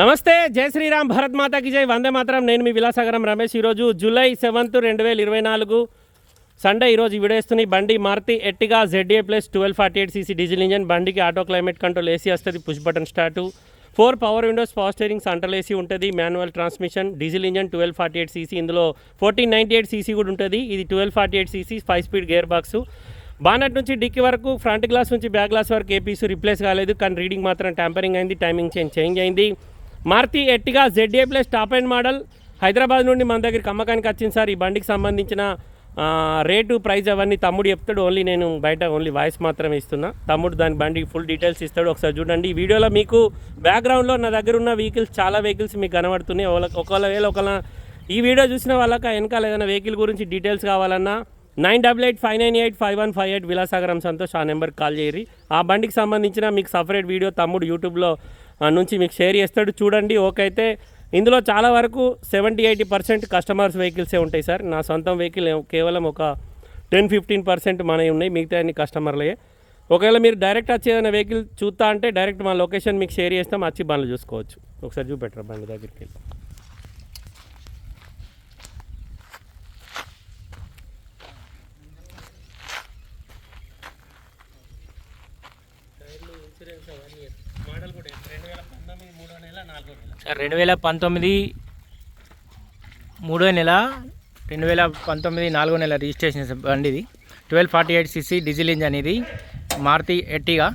నమస్తే జై శ్రీరామ్ భరత్ మాతాకి జై. వందే మాత్రం. నేను మీ విలాసాగరం రమేష్. ఈరోజు జూలై సెవెంత్ రెండు వేల ఇరవై నాలుగు సండే ఈరోజు ఈ బండి Maruti Ertiga ZA plus twelve forty eight CC diesel engine. బండికి ఆటో క్లైమేట్ కంట్రోల్ ఏసీ వస్తుంది push button start. Four power windows power steering central AC ఉంటుంది manual transmission. Diesel engine twelve forty eight CC ఇందులో fourteen ninety eight CC కూడా ఉంటుంది. ఇది twelve forty eight CC five speed gear box. Bonnet నుంచి dicky వరకు front glass నుంచి back glass వరకు APC replace కాలేదు. కానీ రీడింగ్ మాత్రం ట్యాంపరింగ్ అయింది టైమింగ్ చేంజ్ చేంజ్ అయింది. Maruti Ertiga ZA plus top and model Hyderabad నుండి మన దగ్గరికి అమ్మకానికి వచ్చింది సార్ ఈ బండికి సంబంధించిన రేటు ప్రైస్ అవన్నీ తమ్ముడు చెప్తాడు. ఓన్లీ నేను బయట ఓన్లీ వాయిస్ మాత్రమే ఇస్తున్నా. తమ్ముడు దాని బండికి ఫుల్ డీటెయిల్స్ ఇస్తాడు. ఒకసారి చూడండి. ఈ వీడియోలో మీకు బ్యాక్గ్రౌండ్లో నా దగ్గర ఉన్న వెహికల్స్ చాలా వెహికల్స్ మీకు కనబడుతున్నాయి. ఒకవేళ ఒకవేళ ఈ వీడియో చూసిన వాళ్ళకి వెనకాల ఏదైనా వెహికల్ గురించి డీటెయిల్స్ కావాలన్నా nine double eight five nine eight five one five eight Vilasagaram Santosh ఆ నెంబర్కి కాల్ చేయరి ఆ బండికి సంబంధించిన మీకు సపరేట్ వీడియో తమ్ముడు యూట్యూబ్లో నుంచి మీకు షేర్ చేస్తాడు. చూడండి ఓకే అయితే ఇందులో చాలా వరకు సెవెంటీ ఎయిటీ పర్సెంట్ కస్టమర్స్ వెహికల్సే ఉంటాయి సార్. నా సొంతం వెహికల్ కేవలం ఒక టెన్ ఫిఫ్టీన్ పర్సెంట్ మనవి ఉన్నాయి మిగతా అన్ని కస్టమర్లే ఒకవేళ మీరు డైరెక్ట్ వచ్చి ఏదైనా వెహికల్ చూస్తా అంటే డైరెక్ట్ మా లొకేషన్ మీకు షేర్ చేస్తాం వచ్చి బండ్లు చూసుకోవచ్చు. ఒకసారి చూపెట్టరా బండి దగ్గరికి వెళ్ళి సార్ రెండు వేల పంతొమ్మిది మూడో నెల రెండు వేల పంతొమ్మిది నాలుగో నెల రిజిస్ట్రేషన్ సార్ బండి ఇది twelve forty eight CC diesel engine ఇది మారుతి ఎట్టిగా.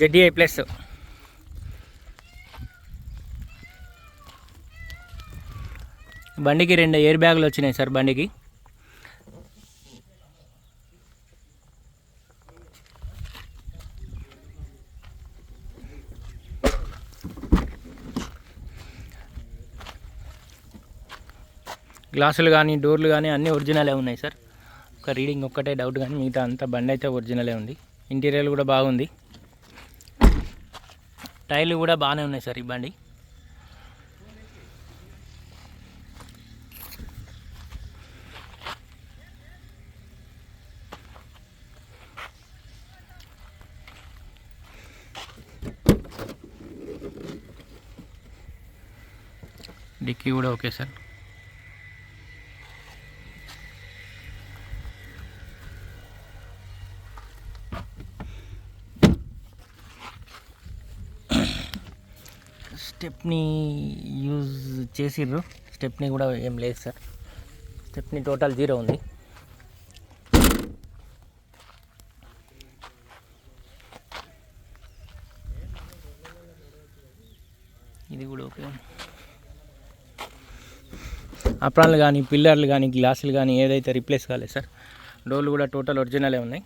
ZDi plus. బండికి రెండు ఎయిర్ బ్యాగులు వచ్చినాయి సార్ బండికి. గ్లాసులు కానీ డోర్లు కానీ అన్నీ ఒరిజినలే ఉన్నాయి సార్. ఒక రీడింగ్ ఒక్కటే డౌట్ కానీ మిగతా అంతా బండి అయితే ఒరిజినలే ఉంది. ఇంటీరియర్ కూడా బాగుంది. టైర్లు కూడా బాగానే ఉన్నాయి సార్ ఈ బండి. డిక్కీ కూడా ఓకే సార్. స్టెప్ని యూజ్ చేసిర్రు. స్టెప్ని కూడా ఏం లేదు సార్. స్టెప్ని టోటల్ జీరో ఉంది. ఇది కూడా ఓకే. అప్రాన్లు కానీ పిల్లర్లు కానీ గ్లాసులు కానీ ఏదైతే రిప్లేస్ కాలేదు సార్. డోర్లు కూడా టోటల్ ఒరిజినలే ఉన్నాయి.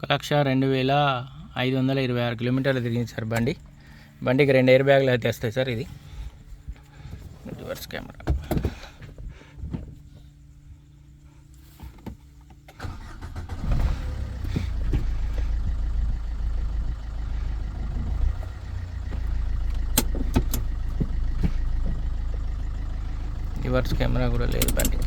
ఒక లక్ష రెండు వేల ఐదు వందల ఇరవై ఆరు కిలోమీటర్లు తిరిగింది సార్ బండి. బండికి రెండు ఎయిర్ బ్యాగులు అయితే వస్తాయి సార్ ఇది. Reverse camera. రివర్స్ కెమెరా కూడా లేదు బండి.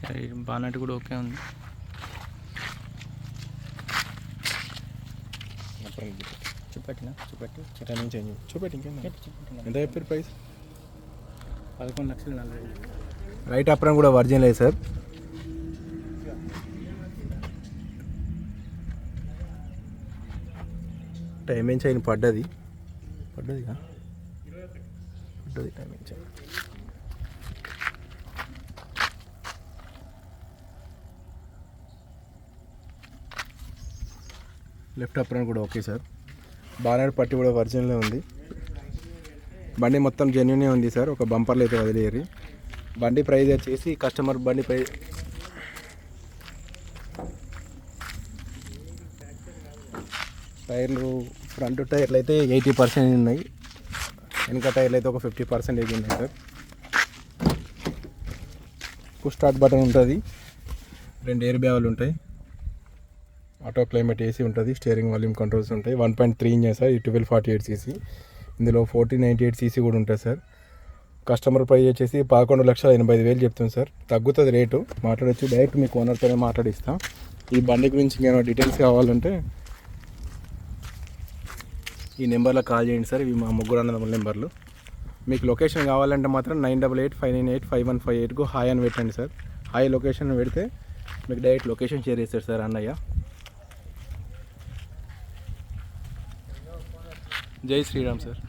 సరే బానట్ కూడా ఓకే ఉంది. చూపెట్టినా? చూపెట్టి. టైమింగ్ చేంజ్ చూపెట్టి ఎంత చెప్పారు ప్రైస్? పదకొండు లక్షలు నలభై. రైట్ అప్రం కూడా వర్జిన్ లేదు సార్. టైమింగ్ చైన్ పడ్డది పడ్డది. ఉంటుంది టైమింగ్ విటమించాలి లెఫ్ట్ అప్రాన్ కూడా ఓకే సార్. బానెట్ పట్టి కూడా ఒరిజినలే ఉంది. బండి మొత్తం జెన్యునే ఉంది సార్. ఒక బంపర్లు అయితే వదిలేరు బండి ప్రైజ్ వచ్చేసి కస్టమర్ బండి ప్రైజ్ టైర్లు ఫ్రంట్ టైర్లు అయితే ఎయిటీ పర్సెంట్ ఉన్నాయి. వెనక టైర్లు అయితే ఒక ఫిఫ్టీ పర్సెంటేజ్ ఉన్నాయి సార్. పుష్ స్టార్ట్ బటన్ ఉంటుంది. రెండు ఎయిర్ బ్యాగులు ఉంటాయి. ఆటో క్లైమేట్ ఏసీ ఉంటుంది స్టీరింగ్ వాల్యూమ్ కంట్రోల్స్ ఉంటాయి. One point three engine sir ఈ ట్వెల్వ్ ఫార్టీ ఎయిట్ సీసీ ఇందులో ఫోర్టీన్ నైంటీ ఎయిట్ సీసీ కూడా ఉంటుంది సార్. కస్టమర్ ప్రైస్ వచ్చేసి పదకొండు లక్షల ఎనభై ఐదు వేలు చెప్తుంది సార్. తగ్గుతుంది రేటు. మాట్లాడొచ్చు డైరెక్ట్ మీకు ఓనర్తోనే మాట్లాడిస్తాం. ఈ బండి గురించి ఇంకేమైనా డీటెయిల్స్ కావాలంటే ఈ నెంబర్లో కాల్ చేయండి సార్ ఇవి మా ముగ్గురు అన్నదమ్ముల నెంబర్లు. మీకు లొకేషన్ కావాలంటే మాత్రం nine double eight five nine eight five one five ఎయిట్కు hi అని పెట్టండి సార్. హాయ్ లొకేషన్ పెడితే మీకు డైరెక్ట్ లొకేషన్ షేర్ చేస్తారు సార్ అన్నయ్య. జై శ్రీరామ్ సార్.